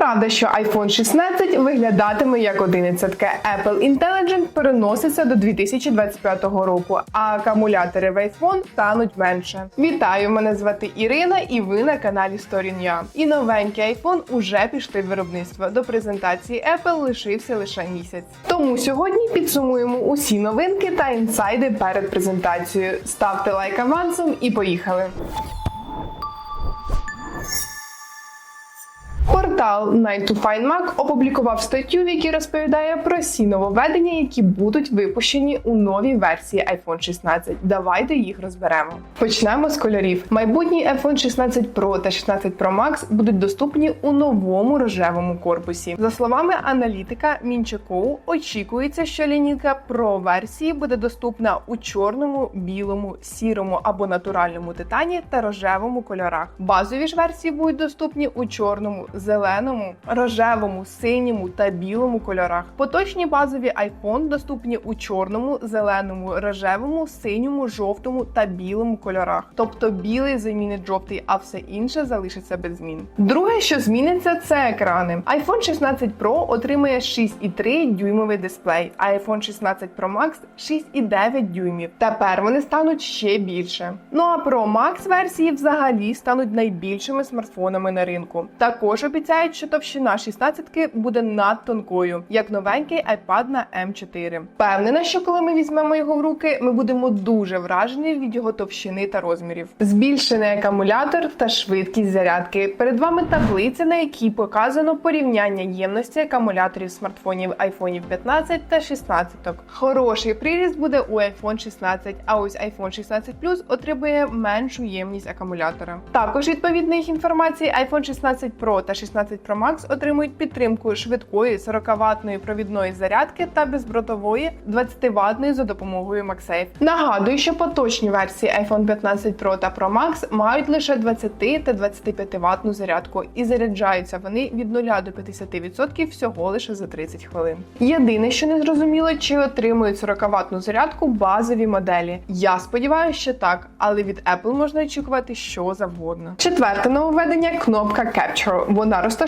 Неправда, що iPhone 16 виглядатиме як 11. Apple Intelligent переноситься до 2025 року, а акумулятори в iPhone стануть менше. Вітаю! Мене звати Ірина, і ви на каналі Story.ua. І новенький iPhone уже пішли в виробництво. До презентації Apple лишився лише місяць. Тому сьогодні підсумуємо усі новинки та інсайди перед презентацією. Ставте лайк авансом і поїхали! Портал Night to Find Mac опублікував статтю, в якій розповідає про всі нововведення, які будуть випущені у новій версії iPhone 16. Давайте їх розберемо. Почнемо з кольорів. Майбутній iPhone 16 Pro та 16 Pro Max будуть доступні у новому рожевому корпусі. За словами аналітика Мінчакову, очікується, що лінійка Pro версії буде доступна у чорному, білому, сірому або натуральному титані та рожевому кольорах. Базові ж версії будуть доступні у чорному, зеленому, рожевому, синьому та білому кольорах. Поточні базові iPhone доступні у чорному, зеленому, рожевому, синьому, жовтому та білому кольорах. Тобто білий замінить жовтий, а все інше залишиться без змін. Друге, що зміниться, це екрани. iPhone 16 Pro отримає 6,3 дюймовий дисплей, а iPhone 16 Pro Max 6,9 дюймів. Тепер вони стануть ще більше. Ну а Pro Max версії взагалі стануть найбільшими смартфонами на ринку. Також обіцяють, що товщина 16 буде надтонкою, як новенький iPad на M4. Впевнена, що коли ми візьмемо його в руки, ми будемо дуже вражені від його товщини та розмірів. Збільшений акумулятор та швидкість зарядки. Перед вами таблиця, на якій показано порівняння ємності акумуляторів смартфонів iPhone 15 та 16. Хороший приріст буде у iPhone 16, а ось iPhone 16 Plus отримує меншу ємність акумулятора. Також відповідно їх інформації iPhone 16 Pro та 16 Pro Max отримують підтримку швидкої 40-ваттної провідної зарядки та безбротової 20-ваттної за допомогою MagSafe. Нагадую, що поточні версії iPhone 15 Pro та Pro Max мають лише 20 та 25 ваттну зарядку, і заряджаються вони від 0 до 50% всього лише за 30 хвилин. Єдине, що не зрозуміло, чи отримують 40-ваттну зарядку базові моделі. Я сподіваюся, що так, але від Apple можна очікувати що завгодно. Четверте нововведення кнопка Capture. Вона розташована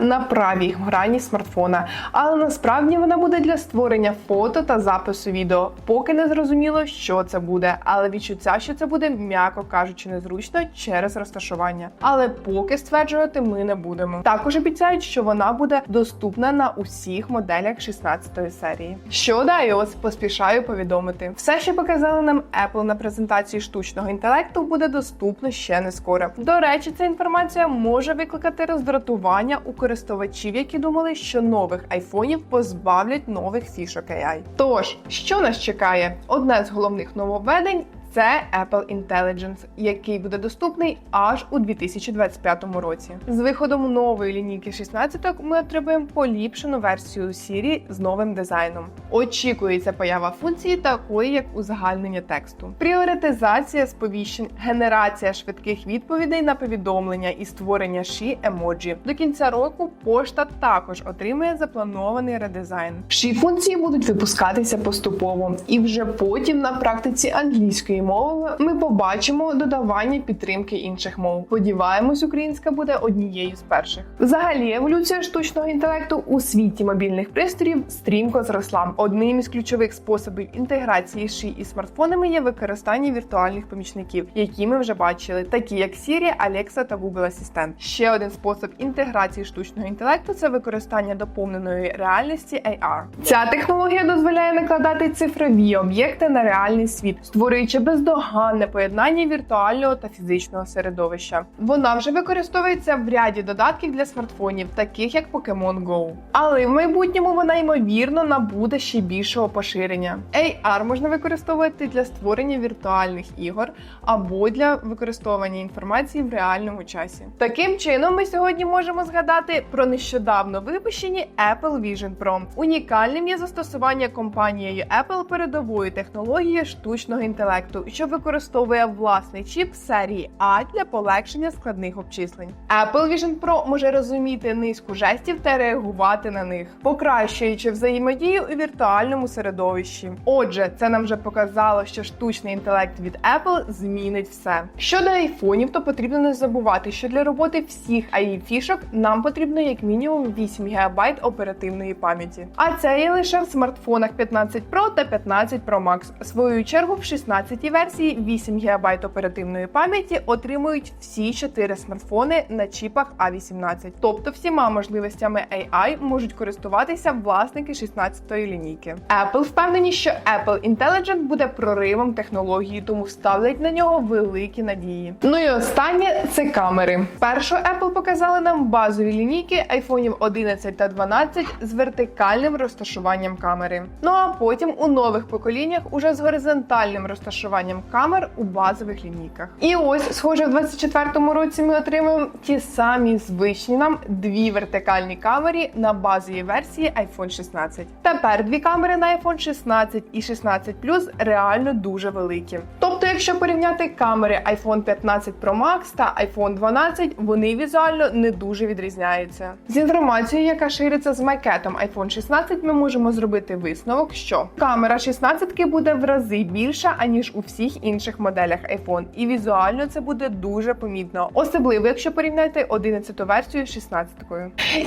на правій грані смартфона, але насправді вона буде для створення фото та запису відео. Поки не зрозуміло, що це буде, але відчуття, що це буде, м'яко кажучи, незручно через розташування. Але поки стверджувати ми не будемо. Також обіцяють, що вона буде доступна на усіх моделях 16 серії. Щодо iOS, поспішаю повідомити, все, що показали нам Apple на презентації штучного інтелекту, буде доступно ще не скоро. До речі, ця інформація може викликати роздратування у користувачів, які думали, що нових айфонів позбавлять нових фішок AI. Тож, що нас чекає? Одне з головних нововведень. Це Apple Intelligence, який буде доступний аж у 2025 році. З виходом нової лінійки 16 ми отримаємо поліпшену версію Siri з новим дизайном. Очікується поява функції такої, як узагальнення тексту, пріоритизація сповіщень, генерація швидких відповідей на повідомлення і створення ші емоджі. До кінця року пошта також отримає запланований редизайн. Ші функції будуть випускатися поступово, і вже потім на практиці англійської мови ми побачимо додавання підтримки інших мов. Сподіваємось, українська буде однією з перших. Взагалі, еволюція штучного інтелекту у світі мобільних пристроїв стрімко зросла. Одним із ключових способів інтеграції ши із смартфонами є використання віртуальних помічників, які ми вже бачили, такі як Siri, Alexa та Google Асистент. Ще один спосіб інтеграції штучного інтелекту це використання доповненої реальності AR. Ця технологія дозволяє накладати цифрові об'єкти на реальний світ, створюючи бездоганне поєднання віртуального та фізичного середовища. Вона вже використовується в ряді додатків для смартфонів, таких як Pokemon Go. Але в майбутньому вона ймовірно набуде ще більшого поширення. AR можна використовувати для створення віртуальних ігор або для використовування інформації в реальному часі. Таким чином, ми сьогодні можемо згадати про нещодавно випущені Apple Vision Pro. Унікальним є застосування компанією Apple передової технології штучного інтелекту що використовує власний чіп серії А для полегшення складних обчислень. Apple Vision Pro може розуміти низку жестів та реагувати на них, покращуючи взаємодію у віртуальному середовищі. Отже, це нам вже показало, що штучний інтелект від Apple змінить все. Щодо айфонів, то потрібно не забувати, що для роботи всіх AI фішок нам потрібно як мінімум 8 ГБ оперативної пам'яті. А це є лише в смартфонах 15 Pro та 15 Pro Max. В свою чергу в 16-й версії 8 ГБ оперативної пам'яті отримують всі 4 смартфони на чіпах A18. Тобто всіма можливостями AI можуть користуватися власники 16-ї лінійки. Apple впевнені, що Apple Intelligent буде проривом технології, тому ставлять на нього великі надії. Ну і останнє це камери. Першу Apple показали нам базові лінійки iPhone 11 та 12 з вертикальним розташуванням камери. Ну а потім у нових поколіннях уже з горизонтальним розташуванням камер у базових лінійках. І ось, схоже, в 24-му році ми отримаємо ті самі звичні нам дві вертикальні камери на базовій версії iPhone 16. Тепер дві камери на iPhone 16 і 16 Plus реально дуже великі. Тобто, якщо порівняти камери iPhone 15 Pro Max та iPhone 12, вони візуально не дуже відрізняються. З інформацією, яка шириться з макетом iPhone 16, ми можемо зробити висновок, що камера 16 буде в рази більша, аніж у всіх інших моделях iPhone, і візуально це буде дуже помітно, особливо якщо порівняти 11 версію з 16.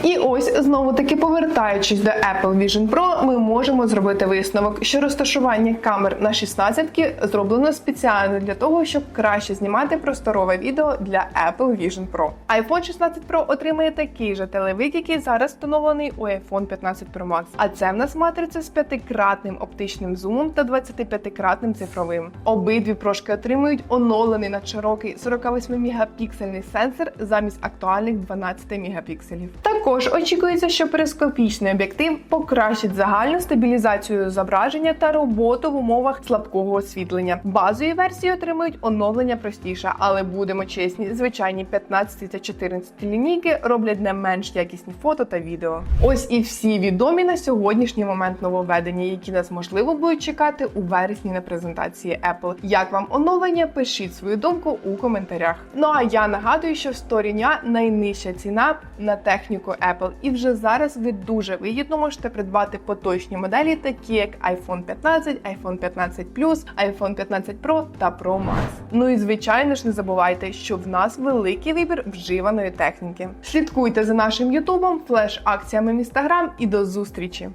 І ось знову таки повертаючись до Apple Vision Pro, ми можемо зробити висновок, що розташування камер на 16 зроблено спеціально для того, щоб краще знімати просторове відео для Apple Vision Pro. iPhone 16 Pro отримає такий же телевик, який зараз встановлений у iPhone 15 Pro Max. А це в нас матриця з п'ятикратним оптичним зумом та 25-кратним цифровим. Обидві прошки отримують оновлений надширокий 48 мегапіксельний сенсор замість актуальних 12 мегапікселів. Також очікується, що перископічний об'єктив покращить загальну стабілізацію зображення та роботу в умовах слабкого освітлення. Базові версії отримують оновлення простіше, але будемо чесні, звичайні 15 та 14 лінійки роблять не менш якісні фото та відео. Ось і всі відомі на сьогоднішній момент нововведення, які нас можливо будуть чекати у вересні на презентації Apple. Як вам оновлення? Пишіть свою думку у коментарях. Ну а я нагадую, що в сторіня найнижча ціна на техніку Apple, і вже зараз ви дуже вигідно можете придбати поточні моделі, такі як iPhone 15, iPhone 15 Plus, iPhone 15 Pro та Pro Max. Ну і звичайно ж не забувайте, що в нас великий вибір вживаної техніки. Слідкуйте за нашим ютубом, флеш-акціями в інстаграм і до зустрічі!